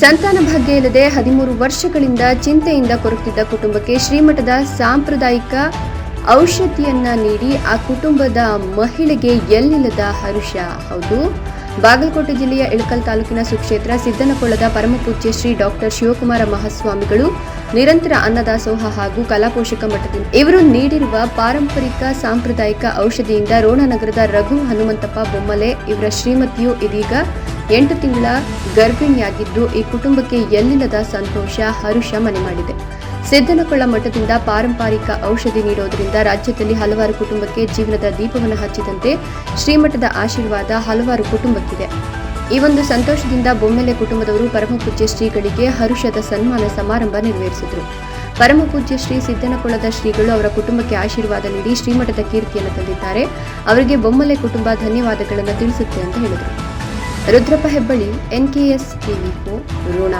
ಸಂತಾನ ಭಾಗ್ಯ ಇಲ್ಲದೆ ಹದಿಮೂರು ವರ್ಷಗಳಿಂದ ಚಿಂತೆಯಿಂದ ಕೊರಗ್ತಿದ್ದ ಕುಟುಂಬಕ್ಕೆ ಶ್ರೀಮಠದ ಸಾಂಪ್ರದಾಯಿಕ ಔಷಧಿಯನ್ನ ನೀಡಿ ಆ ಕುಟುಂಬದ ಮಹಿಳೆಗೆ ಎಲ್ಲಿಲ್ಲದ ಹರುಷ. ಹೌದು. ಬಾಗಲಕೋಟೆ ಜಿಲ್ಲೆಯ ಇಳಕಲ್ ತಾಲೂಕಿನ ಸುಕ್ಷೇತ್ರ ಸಿದ್ದನಕೊಳ್ಳದ ಪರಮಪೂಜ್ಯ ಶ್ರೀ ಡಾಕ್ಟರ್ ಶಿವಕುಮಾರ ಮಹಾಸ್ವಾಮಿಗಳು, ನಿರಂತರ ಅನ್ನದಾಸೋಹ ಹಾಗೂ ಕಲಾಪೋಷಕ ಮಠದಿಂದ ಇವರು ನೀಡಿರುವ ಪಾರಂಪರಿಕ ಸಾಂಪ್ರದಾಯಿಕ ಔಷಧಿಯಿಂದ ರೋಣನಗರದ ರಘು ಹನುಮಂತಪ್ಪ ಬೊಮ್ಮಲೆ ಇವರ ಶ್ರೀಮತಿಯು ಇದೀಗ ಎಂಟು ತಿಂಗಳ ಗರ್ಭಿಣಿಯಾಗಿದ್ದು ಈ ಕುಟುಂಬಕ್ಕೆ ಎಲ್ಲಿಲ್ಲದ ಸಂತೋಷ, ಹರುಷ ಮನೆ ಮಾಡಿದೆ. ಸಿದ್ದನಕೊಳ್ಳ ಮಠದಿಂದ ಪಾರಂಪರಿಕ ಔಷಧಿ ನೀಡೋದರಿಂದ ರಾಜ್ಯದಲ್ಲಿ ಹಲವಾರು ಕುಟುಂಬಕ್ಕೆ ಜೀವನದ ದೀಪವನ್ನು ಹಚ್ಚಿದಂತೆ ಶ್ರೀಮಠದ ಆಶೀರ್ವಾದ ಹಲವಾರು ಕುಟುಂಬಕ್ಕಿದೆ. ಈ ಒಂದು ಸಂತೋಷದಿಂದ ಬೊಮ್ಮೆಲೆ ಕುಟುಂಬದವರು ಪರಮಪೂಜ್ಯ ಶ್ರೀಗಳಿಗೆ ಹರುಷದ ಸನ್ಮಾನ ಸಮಾರಂಭ ನೆರವೇರಿಸಿದರು. ಪರಮಪೂಜ್ಯ ಶ್ರೀ ಸಿದ್ದನಕೊಳ್ಳದ ಶ್ರೀಗಳು ಅವರ ಕುಟುಂಬಕ್ಕೆ ಆಶೀರ್ವಾದ ನೀಡಿ ಶ್ರೀಮಠದ ಕೀರ್ತಿಯನ್ನು ತಂದಿದ್ದಾರೆ. ಅವರಿಗೆ ಬೊಮ್ಮಲೆ ಕುಟುಂಬ ಧನ್ಯವಾದಗಳನ್ನು ತಿಳಿಸುತ್ತೆ ಅಂತ ಹೇಳಿದರು. Rudrappa Hebballi NKS TV Rona.